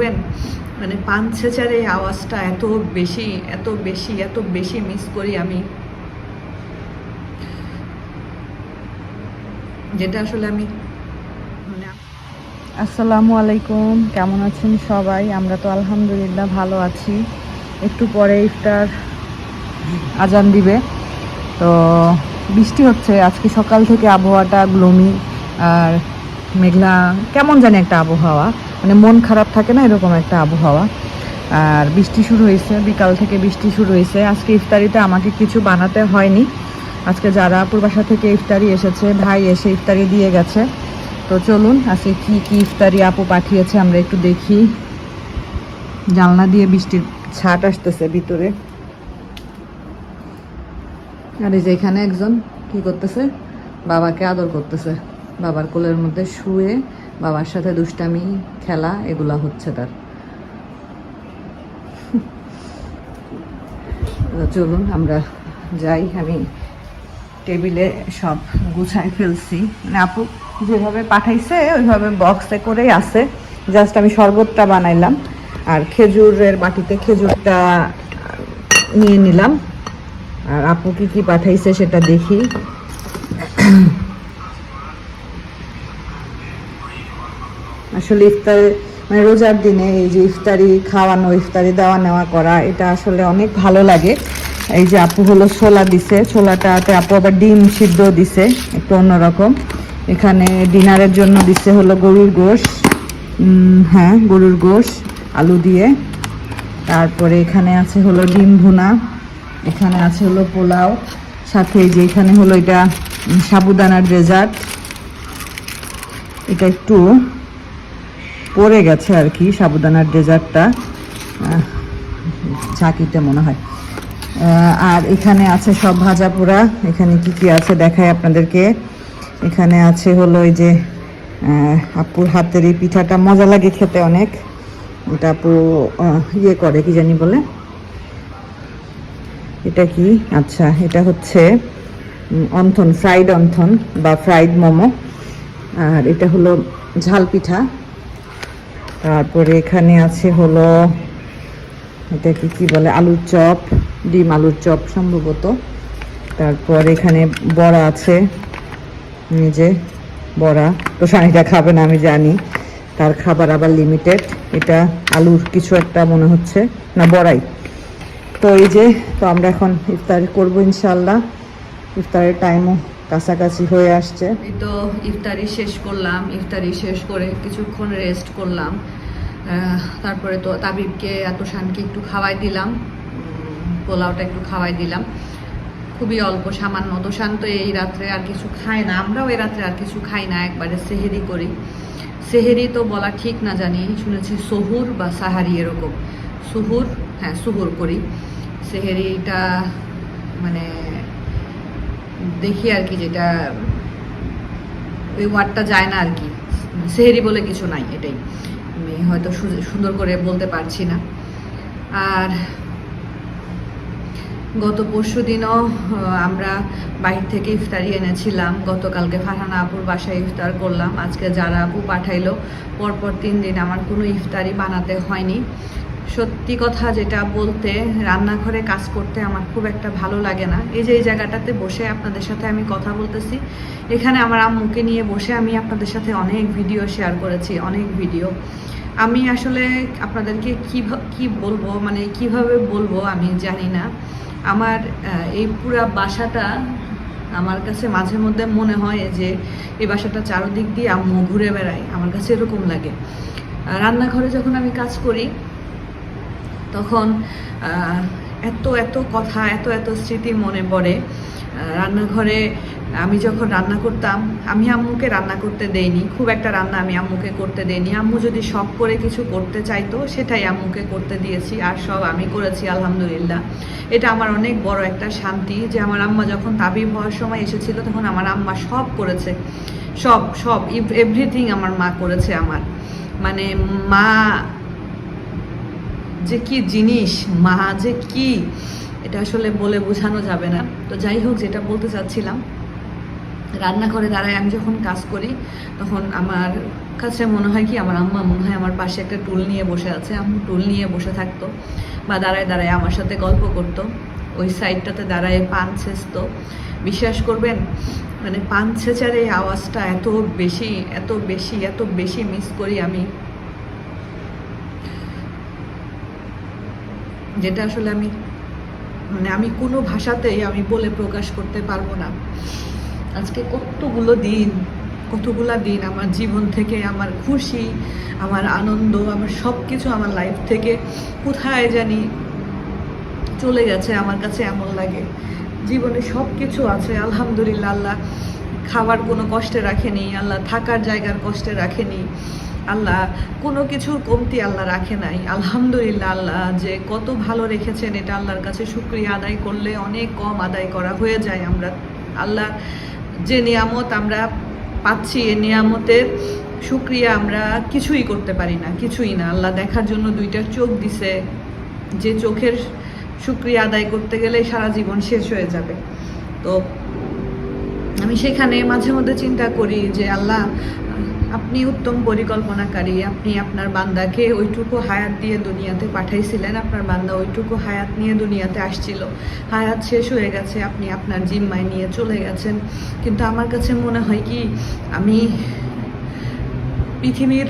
করবেন মানে পান ছেঁচার এই আওয়াজটা এত বেশি এত বেশি এত বেশি মিস করি আমি। যেটা আসলে আমি মানে আসসালামু আলাইকুম, কেমন আছেন সবাই? আমরা তো আলহামদুলিল্লাহ ভালো আছি। একটু পরে ইফতার আজান দিবে। তো বৃষ্টি হচ্ছে, আজকে সকাল থেকে আবহাওয়াটা গ্লোমি আর মেঘলা, কেমন জানি একটা আবহাওয়া। মানে মন খারাপ থাকে না, এরকম একটা আবহাওয়া। আর বৃষ্টি শুরু হয়েছে, বিকাল থেকে বৃষ্টি শুরু হয়েছে। আজকে ইফতারিতে আমাকে কিছু বানাতে হয়নি। আজকে যারা পূর্বাসা থেকে ইফতারি এসেছে, ভাই এসে ইফতারি দিয়ে গেছে। তো চলুন, আজকে কি কি ইফতারি আপু পাঠিয়েছে আমরা একটু দেখি। জানলা দিয়ে বৃষ্টির ছাট আসতেছে ভিতরে। আর এই যে এখানে একজন কি করতেছে? বাবাকে আদর করতেছে। বাবার কোলের মধ্যে শুয়ে বাবার সাথে দুষ্টামি, খেলা, এগুলা হচ্ছে তার। চলুন, আমরা যাই। আমি টেবিলে সব গুছাই ফেলছি। মানে আপু যেভাবে পাঠাইছে, ওইভাবে বক্সে করেই আছে। জাস্ট আমি শরবতটা বানাইলাম আর খেজুরের বাটিতে খেজুরটা নিয়ে নিলাম। আর আপু কি কি পাঠাইছে সেটা দেখি। আসলে ইফতার মানে রোজার দিনে এই যে ইফতারি খাওয়ানো, ইফতারি দেওয়া নেওয়া করা, এটা আসলে অনেক ভালো লাগে। এই যে আপু হলো ছোলা দিছে, ছোলাটাতে আপু আবার ডিম সিদ্ধ দিছে, একটু অন্যরকম। এখানে ডিনারের জন্য দিছে হলো গরুর গোশ হ্যাঁ গরুর গোশ, আলু দিয়ে। তারপরে এখানে আছে হলো ডিম ভুনা, এখানে আছে হলো পোলাও, সাথে যে এখানে হলো এটা সাবুদানার ডেজার্ট এটা একটু পড়ে গেছে আর কি, সাবুদানার ডেজার্টটা। ঝাঁকিতে মনে হয়। আর এখানে আছে সব ভাজা পোড়া। এখানে কি কি আছে দেখায় আপনাদেরকে। এখানে আছে হলো ওই যে আপুর হাতের এই পিঠাটা মজা লাগে খেতে অনেক। এটা আপু ইয়ে করে, কি জানি বলে? এটা কি? আচ্ছা এটা হচ্ছে অন্থন, ফ্রাইড অন্থন বা ফ্রাইড মোমো। আর এটা হলো ঝাল পিঠা। তারপরে এখানে আছে হলো এটা কি বলে, আলুর চপ, ডিম আলুর চপ সম্ভবত। তারপর এখানে বড়া আছে যে বড়া। তো সানিটা খাবে না, আমি জানি। তার খাবার আবার লিমিটেড এটা আলুর কিছু একটা মনে হচ্ছে, না, বড়াই। তো এই যে, তো আমরা এখন ইফতার করব ইনশাল্লাহ ইফতারের টাইমও কাছাকাছি হয়ে আসছে। এই তো ইফতারি শেষ করলাম, ইফতারি শেষ করে কিছুক্ষণ রেস্ট করলাম। তারপরে তো তাবিবকে এত শানকে একটু খাওয়াই দিলাম। পোলাওটা একটু খাওয়াই দিলাম। খুবই অল্প, সামান্য। দোসান তো এই রাত্রে আর কিছু খায় না। আমরাও এই রাত্রে আর কিছু খাই না, একবারে সেহেরি করি। সেহেরি তো বলা ঠিক না জানি, শুনেছি সহুর বা সাহারি এরকম। সুহুর হ্যাঁ সুহুর করি। সেহেরিটা মানে দেখি আর কি যেটা, ওই ওয়ার্ডটা যায় না আর কি। সেহেরি বলে কিছু নাই, এটাই। আমি হয়তো সুন্দর করে বলতে পারছি না। আর গত পরশু দিনও আমরা বাইরে থেকে ইফতারি এনেছিলাম। গতকালকে ফারহানা আপুর বাসায় ইফতার করলাম। আজকে যারা আপু পাঠাইলো, পরপর তিন দিন আমার কোনো ইফতারি বানাতে হয়নি। সত্যি কথা যেটা বলতে, রান্নাঘরে কাজ করতে আমার খুব একটা ভালো লাগে না। এই যে এই জায়গাটাতে বসে আপনাদের সাথে আমি কথা বলতেছি, এখানে আমার আম্মুকে নিয়ে বসে আমি আপনাদের সাথে অনেক ভিডিও শেয়ার করেছি, অনেক ভিডিও। আমি আসলে আপনাদেরকে কী কি বলব মানে কীভাবে বলব আমি জানি না। আমার এই পুরা বাসাটা আমার কাছে মাঝে মধ্যে মনে হয় যে এই বাসাটা চারদিক দিয়ে আম্মু ঘুরে বেড়ায়, আমার কাছে এরকম লাগে। রান্নাঘরে যখন আমি কাজ করি তখন এত এত কথা, এত এত স্মৃতি মনে পড়ে। রান্নাঘরে আমি যখন রান্না করতাম, আমি আম্মুকে রান্না করতে দেইনি। খুব একটা রান্না আমি আম্মুকে করতে দেইনি। আম্মু যদি শখ করে কিছু করতে চাইতো, সেটাই আম্মুকে করতে দিয়েছি, আর সব আমি করেছি, আলহামদুলিল্লাহ। এটা আমার অনেক বড় একটা শান্তি যে আমার আম্মা যখন তাবিব হওয়ার সময় এসেছিল, তখন আমার আম্মা সব করেছে। সব সব, এভরিথিং আমার মা করেছে আমার। মানে মা যে কি জিনিস, মা যে কি, এটা আসলে বলে বোঝানো যাবে না। তো যাই হোক, যেটা বলতে চাচ্ছিলাম, রান্নাঘরে দাঁড়ায় আমি যখন কাজ করি, তখন আমার কাছে মনে হয় কি, আমার আম্মা মনে হয় আমার পাশে একটা টুল নিয়ে বসে আছে। আম্মু টুল নিয়ে বসে থাকতো বা দাঁড়ায় দাঁড়ায় আমার সাথে গল্প করতো। ওই সাইডটাতে দাঁড়ায় পান ছেঁচতো। বিশ্বাস করবেন মানে পান ছেঁচার এই আওয়াজটা এত বেশি এত বেশি এত বেশি মিস করি আমি। যেটা আসলে আমি মানে আমি কোনো ভাষাতেই আমি বলে প্রকাশ করতে পারব না। আজকে কতগুলো দিন কতগুলো দিন আমার জীবন থেকে আমার খুশি, আমার আনন্দ, আমার সব কিছু আমার লাইফ থেকে কোথায় জানি চলে গেছে আমার কাছে এমন লাগে। জীবনে সব কিছু আছে, আলহামদুলিল্লাহ, আল্লাহ খাবার কোনো কষ্টে রাখেনি, আল্লাহ থাকার জায়গার কষ্টে রাখেনি। আল্লাহ, কোনো কিছুর কমতি আল্লাহ রাখে নাই। আলহামদুলিল্লাহ, আল্লাহ যে কত ভালো রেখেছেন, এটা আল্লাহর কাছে শুক্রিয়া আদায় করলে অনেক কম আদায় করা হয়ে যায়। আমরা, আল্লাহ যে নিয়ামত আমরা পাচ্ছি, এ নিয়ামতের শুক্রিয়া আমরা কিছুই করতে পারি না, কিছুই না। আল্লাহ দেখার জন্য দুইটা চোখ দিছে। যে চোখের শুক্রিয়া আদায় করতে গেলে সারা জীবন শেষ হয়ে যাবে। তো আমি সেখানে মাঝে মধ্যে চিন্তা করি যে, আল্লাহ আপনি উত্তম পরিকল্পনাকারী, আপনি আপনার বান্দাকে ওইটুকু হায়াত দিয়ে দুনিয়াতে পাঠাইছিলেন, আপনার বান্দা ওইটুকু হায়াত নিয়ে দুনিয়াতে আসছিল। হায়াত শেষ হয়ে গেছে, আপনি আপনার জিম্মায় নিয়ে চলে গেছেন। কিন্তু আমার কাছে মনে হয় কি, আমি পৃথিবীর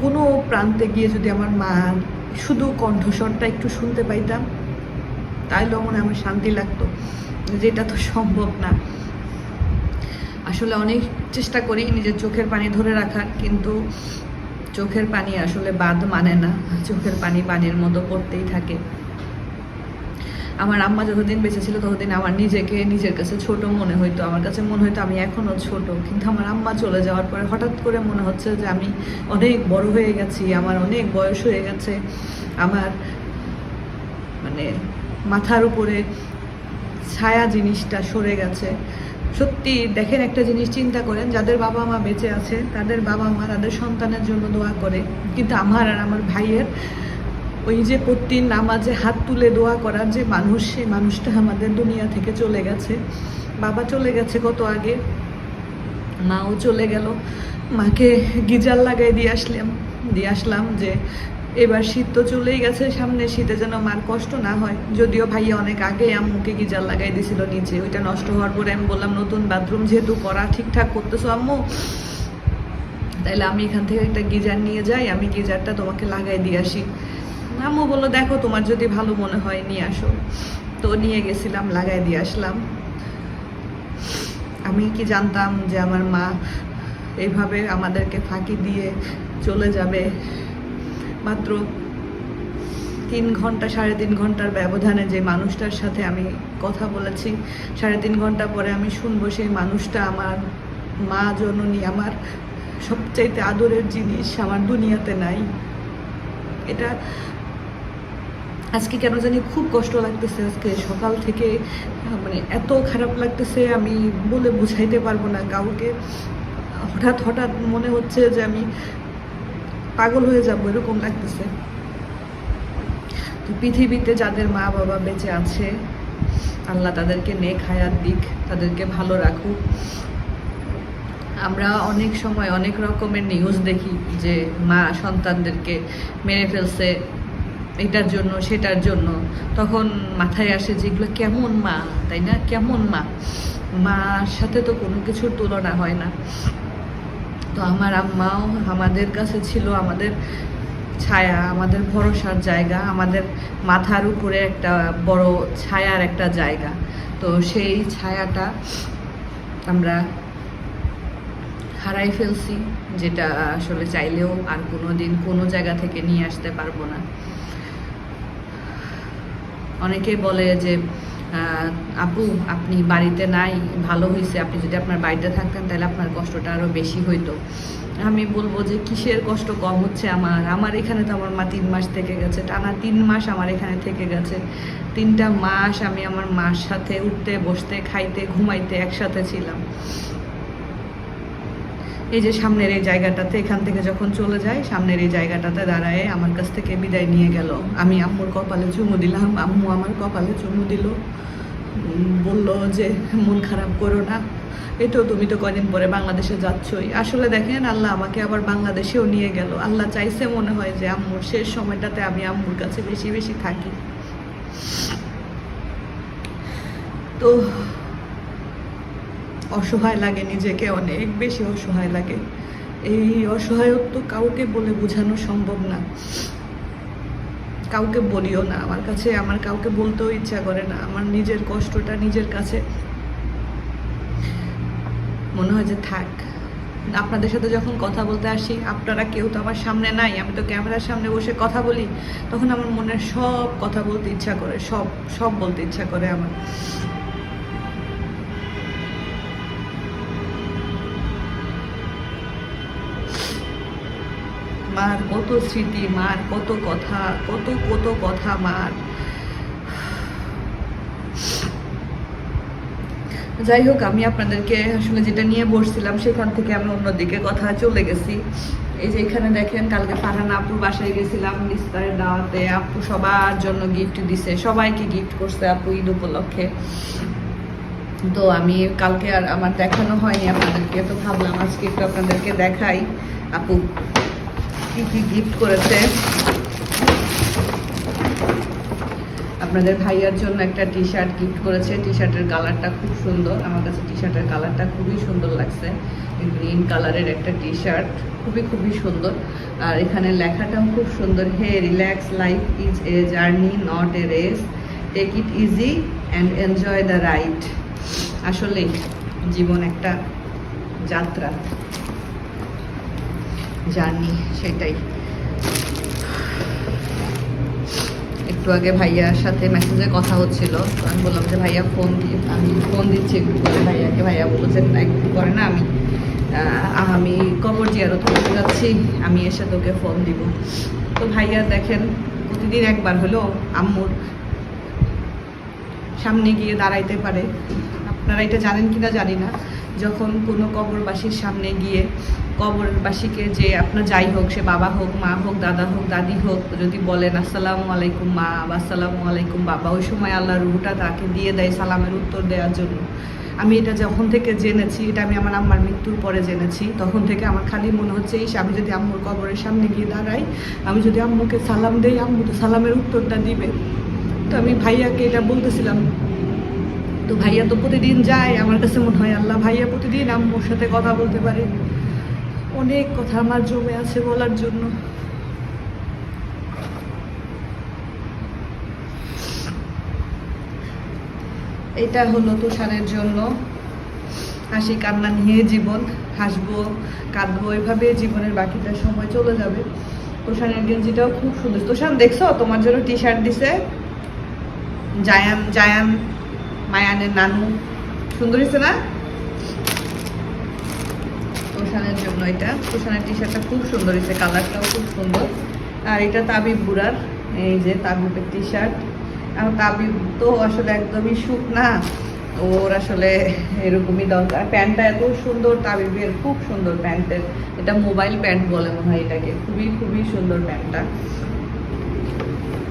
কোনো প্রান্তে গিয়ে যদি আমার মা শুধু কণ্ঠস্বরটা একটু শুনতে পাইতাম, তাইলেও মনে আমার শান্তি লাগতো। যেটা তো সম্ভব না। আসলে অনেক চেষ্টা করি নিজের চোখের পানি ধরে রাখার, কিন্তু চোখের পানি আসলে বাদ মানে না। চোখের পানি পানির মতো পড়তেই থাকে। আমার আম্মা যতদিন বেঁচে ছিল ততদিন আমার নিজেকে নিজের কাছে ছোট মনে হইতো। আমার কাছে মনে হইতো আমি এখনও ছোট, কিন্তু আমার আম্মা চলে যাওয়ার পরে হঠাৎ করে মনে হচ্ছে যে আমি অনেক বড় হয়ে গেছি, আমার অনেক বয়স হয়ে গেছে। আমার মানে মাথার উপরে ছায়া জিনিসটা সরে গেছে। সত্যি দেখেন একটা জিনিস, চিন্তা করেন, যাদের বাবা মা বেঁচে আছে, তাদের বাবা মা তাদের সন্তানের জন্য দোয়া করে। কিন্তু আমার আর আমার ভাইয়ের ওই যে প্রতিদিন নামাজে হাত তুলে দোয়া করার যে মানুষ, সেই মানুষটা আমাদের দুনিয়া থেকে চলে গেছে। বাবা চলে গেছে কত আগে? মাও চলে গেল। মাকে গিজার লাগাই দিয়ে আসলাম দিয়ে আসলাম যে এবার শীত তো চলেই গেছে সামনে, শীতে যেন মার কষ্ট না হয়। যদিও ভাইয়া অনেক আগে আম্মুকে গিজার লাগাই দিছিল নিচে, ওইটা নষ্ট হওয়ার পরে আমি বললাম, নতুন বাথরুম যেহেতু করা ঠিকঠাক করতেছো আম্মু, তাইলে আমি এখান থেকে একটা গিজার নিয়ে যাই, আমি গিজারটা তোমাকে লাগাই দিয়ে আসি। আম্মু বলল, দেখো, তোমার যদি ভালো মনে হয়, নিয়ে আসো। তো নিয়ে গেছিলাম, লাগাই দিয়ে আসলাম। আমি কি জানতাম যে আমার মা এইভাবে আমাদেরকে ফাঁকি দিয়ে চলে যাবে? মাত্র তিন ঘণ্টা, সাড়ে তিন ঘণ্টার ব্যবধানে যে মানুষটার সাথে আমি কথা বলেছি, সাড়ে তিন ঘণ্টা পরে আমি শুনব সেই মানুষটা আমার মা, জননী, আমার সবচাইতে আদরের জিনিস, আমার দুনিয়াতে নাই। এটা আজকে কেন জানি খুব কষ্ট লাগতেছে আজকে সকাল থেকে মানে এত খারাপ লাগতেছে আমি বলে বুঝাইতে পারব না কাউকে। হঠাৎ হঠাৎ মনে হচ্ছে যে আমি পাগল হয়ে যাব, এরকম লাগতেছে। তো পৃথিবীতে যাদের মা বাবা বেঁচে আছে, আল্লাহ তাদেরকে নেক হায়াত দিক, তাদেরকে ভালো রাখুক। আমরা অনেক সময় অনেক রকমের নিউজ দেখি যে মা সন্তানদেরকে মেরে ফেলছে, এটার জন্য, সেটার জন্য। তখন মাথায় আসে যে এগুলো কেমন মা, তাই না? কেমন মা? মার সাথে তো কোনো কিছুর তুলনা হয় না। তো আমার আম্মাও আমাদের কাছে ছিল, আমাদের ছায়া, আমাদের ভরসার জায়গা, আমাদের মাথার উপরে একটা বড় ছায়ার একটা জায়গা। তো সেই ছায়াটা আমরা হারাই ফেলছি, যেটা আসলে চাইলেও আর কোনো দিন কোনো জায়গা থেকে নিয়ে আসতে পারব না। অনেকে বলে যে আপু, আপনি বাড়িতে নাই, ভালো হয়েছে আপনি যদি আপনার বাড়িতে থাকতেন, তাহলে আপনার কষ্টটা আরও বেশি হইতো। আমি বলব যে কিসের কষ্ট কম হচ্ছে আমার? আমার এখানে তো আমার মা তিন মাস থেকে গেছে। টানা তিন মাস আমার এখানে থেকে গেছে। তিনটা মাস আমি আমার মার সাথে উঠতে, বসতে, খাইতে, ঘুমাইতে একসাথে ছিলাম। এই যে সামনের এই জায়গাটাতে, এখান থেকে যখন চলে যায়, সামনের এই জায়গাটাতে দাঁড়ায় আমার কাছ থেকে বিদায় নিয়ে গেল। আমি আম্মুর কপালে চুমু দিলাম। আম্মু আমার কপালে চুমু দিল। বলল যে, মন খারাপ করো না। তো তুমি তো কয়দিন পরে বাংলাদেশে যাচ্ছই। আসলে দেখেন, আল্লাহ আমাকে আবার বাংলাদেশেও নিয়ে গেল। আল্লাহ চাইছে মনে হয় যে, আম্মুর শেষ সময়টাতে আমি আম্মুর কাছে বেশি বেশি থাকি। তো অসহায় লাগে নিজেকে অনেক বেশি অসহায় লাগে। এই অসহায়ত্ব কাউকে বলে বোঝানো সম্ভব না। কাউকে বলিও না। আমার কাছে, আমার কাউকে বলতেও ইচ্ছা করে না। আমার নিজের কষ্টটা নিজের কাছে। মনে হয় যে থাক। আপনাদের সাথে যখন কথা বলতে আসি, আপনারা কেউ তো আমার সামনে নাই। আমি তো ক্যামেরার সামনে বসে কথা বলি। তখন আমার মনের সব কথা বলতে ইচ্ছা করে, সব সব বলতে ইচ্ছা করে আমার। মার কত স্মৃতি, মার কত কথা, কত কত কথা মার। যাই হোক, আমি আপনাদেরকে আসলে যেটা নিয়ে বসছিলাম, সেখান থেকে আমি অন্যদিকে কথা চলে গেছি। এই যে এখানে দেখেন, কালকে ফারহানা আপুর বাসায় গেছিলাম নিস্তারের দাওয়াতে। আপু সবার জন্য গিফট দিছে, সবাইকে গিফট করছে আপু ঈদ উপলক্ষে। তো আমি কালকে আর আমার দেখানো হয়নি আপনাদেরকে, তো ভাবলাম আজকে একটু আপনাদেরকে দেখাই। আপু কি কি গিফট করেছে? আপনাদের ভাইয়ার জন্য একটা টি শার্ট গিফট করেছে। টি শার্টের কালারটা খুব সুন্দর। আমার কাছে টি শার্টের কালারটা খুবই সুন্দর লাগছে। গ্রিন কালারের একটা টি শার্ট খুবই খুবই সুন্দর। আর এখানে লেখাটাও খুব সুন্দর। Hey relax life is a journey not a race take it easy and enjoy the ride আসলেই জীবন একটা যাত্রা। জার্নি সেটাই। একটু আগে ভাইয়ার সাথে মেসেজে কথা হচ্ছিল আমি বললাম যে ভাইয়া ফোন দিয়ে আমি ফোন দিচ্ছি একটু করে ভাইয়াকে ভাইয়া বলছে না, একটু করে না, আমি আমি কবর জিয়ারত করতে যাচ্ছি, আমি এসে তোকে ফোন দিব। তো ভাইয়া দেখেন, প্রতিদিন একবার হলো আম্মুর সামনে গিয়ে দাঁড়াইতে পারে। আপনারা এটা জানেন কিনা জানি না। যখন কোনো কবরবাসীর সামনে গিয়ে কবরবাসীকে যে আপনার যাই হোক, সে বাবা হোক, মা হোক, দাদা হোক, দাদি হোক, যদি বলেন আসসালামু আলাইকুম মা বা আসসালামু আলাইকুম বাবা, ওই সময় আল্লাহ রুহটা তাকে দিয়ে দেয় সালামের উত্তর দেওয়ার জন্য। আমি এটা যখন থেকে জেনেছি, এটা আমি আমার আম্মার মৃত্যুর পরে জেনেছি, তখন থেকে আমার খালি মনে হচ্ছে এই আমি যদি আম্মুর কবরের সামনে গিয়ে দাঁড়াই, আমি যদি আম্মুকে সালাম দেই, আম্মু তো সালামের উত্তরটা দিবে। তো আমি ভাইয়াকে এটা বলতেছিলাম তো ভাইয়া তো প্রতিদিন যায়, আমার কাছে মনে হয়, আল্লাহ ভাইয়া প্রতিদিন আম্মুর সাথে কথা বলতে পারে। অনেক কথা আমার জমে আছে বলার জন্য। এটা হলো তুষারের জন্য। হাসি কান্না নিয়ে জীবন, হাসবো, কাঁদবো, এভাবে জীবনের বাকিটা সময় চলে যাবে। তোষানের গেঞ্জিটাও খুব সুন্দর। তোষান দেখছ? তোমার জন্য টি শার্ট দিছে। জায়ান জায়ান মায়ানের নানু। সুন্দর হয়েছে না? তোষানের জন্য এটা। তোষানের টি শার্টটা খুব সুন্দর হয়েছে কালারটাও খুব সুন্দর। আর এটা তাবিব বুড়ার, এই যে তাবিবের টি শার্ট আর তাবিব তো আসলে একদমই সুখ না। ওর আসলে এরকমই দরকার। প্যান্টটা এত সুন্দর, তাবিবের খুব সুন্দর প্যান্টের। এটা মোবাইল প্যান্ট বলে মনে হয় এটাকে। খুবই খুবই সুন্দর প্যান্টটা।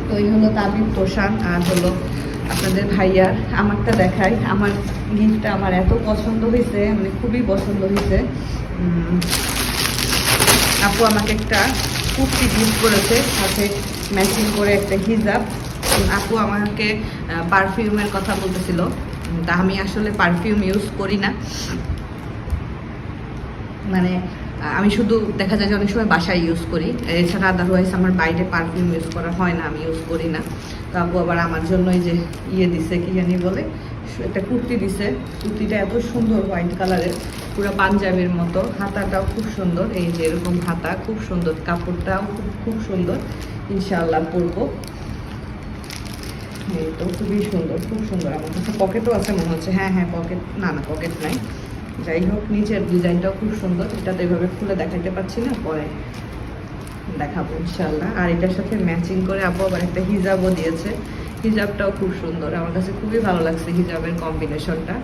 তো এই হলো তাবিব তোষান আর হলো আপনাদের ভাইয়ার আমারটা দেখাই। আমার গিফটটা আমার এত পছন্দ হয়েছে মানে খুবই পছন্দ হয়েছে। আপু আমাকে একটা কুর্তি গিফট করেছে, সাথে ম্যাচিং করে একটা হিজাব। আপু আমাকে পারফিউমের কথা বলতেছিল। তা আমি আসলে পারফিউম ইউজ করি না। মানে আমি শুধু দেখা যায় যে অনেক সময় বাসায় ইউজ করি। এছাড়া আদারওয়াইজ আমার বাইরে পারফিউম ইউজ করা হয় না, আমি ইউজ করি না। তো আপু আবার আমার জন্যই যে ইয়ে দিছে, কি জানি বলে একটা কুর্তি দিছে। কুর্তিটা এত সুন্দর হোয়াইট কালারের পুরো পাঞ্জাবির মতো। হাতাটাও খুব সুন্দর, এই যে এরকম হাতা, খুব সুন্দর। কাপড়টাও খুব খুব সুন্দর। ইনশাআল্লাহ পরবো। এই তো খুবই সুন্দর, খুব সুন্দর। আমার কাছে পকেটও আছে, মনে হচ্ছে হ্যাঁ হ্যাঁ পকেট না না পকেট নাই। যাই হোক, নিচের ডিজাইনটাও খুব সুন্দর। এটা তো এভাবে খুলে দেখাতে পাচ্ছি না, পরে দেখাবো ইনশাল্লাহ আর এটার সাথে ম্যাচিং করে আপু আবার একটা হিজাবও দিয়েছে। হিজাবটাও খুব সুন্দর। আমার কাছে খুবই ভালো লাগছে হিজাবের কম্বিনেশনটা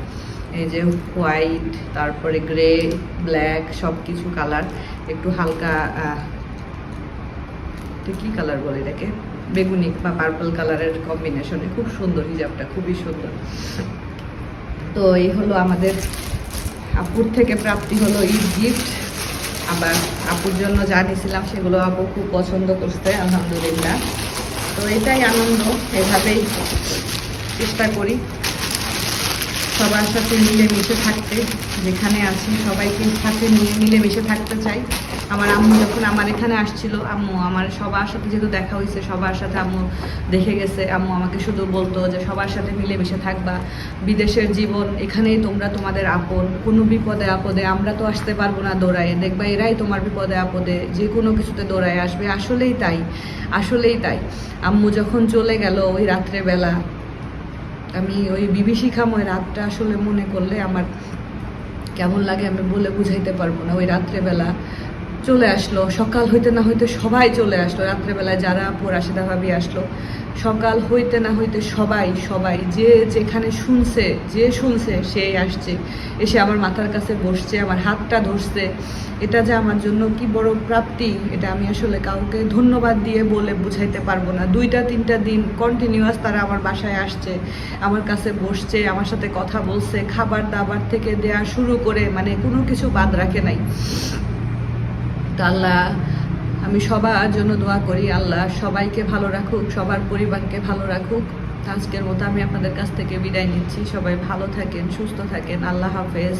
এই যে হোয়াইট তারপরে গ্রে ব্ল্যাক সব কিছু কালার একটু হালকা কি কালার বলে এটাকে? বেগুনি বা পার্পল কালারের কম্বিনেশনে খুব সুন্দর হিজাবটা, খুবই সুন্দর। তো এই হলো আমাদের আপুর থেকে প্রাপ্তি হলো ঈদ গিফট আবার আপুর জন্য যা দিয়েছিলাম সেগুলো আপু খুব পছন্দ করছে, আলহামদুলিল্লাহ। তো এটাই আনন্দ, এভাবেই চেষ্টা করি সবার সাথে মিলেমিশে থাকতে। যেখানে আছি সবাইকে সাথে নিয়ে মিলেমিশে থাকতে চাই। আমার আম্মু যখন আমার এখানে আসছিল, আম্মু, আমার সবার সাথে যেহেতু দেখা হয়েছে, সবার সাথে আম্মু দেখে গেছে। আম্মু আমাকে শুধু বলতো যে, সবার সাথে মিলেমিশে থাকবা। বিদেশের জীবন এখানেই তোমরা তোমাদের আপন। কোনো বিপদে আপদে আমরা তো আসতে পারব না দৌড়ায় দেখবা এরাই তোমার বিপদে আপদে। যে কোনো কিছুতে দৌড়ায় আসবে। আসলেই তাই। আসলেই তাই। আম্মু যখন চলে গেল ওই রাত্রেবেলা আমি ওই বিভীষিকাময় রাতটা আসলে মনে করলে আমার কেমন লাগে আমি বলে বুঝাইতে পারব না। ওই রাত্রেবেলা চলে আসলো, সকাল হইতে না হইতে সবাই চলে আসলো। রাত্রেবেলায় যারা আপু রাশিদা ভাবি আসলো। সকাল হইতে না হইতে সবাই সবাই যে যেখানে শুনছে, যে শুনছে, সেই আসছে। এসে আমার মাথার কাছে বসছে, আমার হাতটা ধরছে। এটা যে আমার জন্য কি বড় প্রাপ্তি, এটা আমি আসলে কাউকে ধন্যবাদ দিয়ে বলে বুঝাইতে পারব না। দুইটা, তিনটা দিন কন্টিনিউয়াস তারা আমার বাসায় আসছে, আমার কাছে বসছে, আমার সাথে কথা বলছে খাবার দাবার থেকে দেয়া শুরু করে মানে কোনো কিছু বাদ রাখে নাই। তো আল্লাহ, আমি সবার জন্য দোয়া করি, আল্লাহ সবাইকে ভালো রাখুক, সবার পরিবারকে ভালো রাখুক। আজকের মতো আমি আপনাদের কাছ থেকে বিদায় নিচ্ছি। সবাই ভালো থাকেন, সুস্থ থাকেন। আল্লাহ হাফেজ।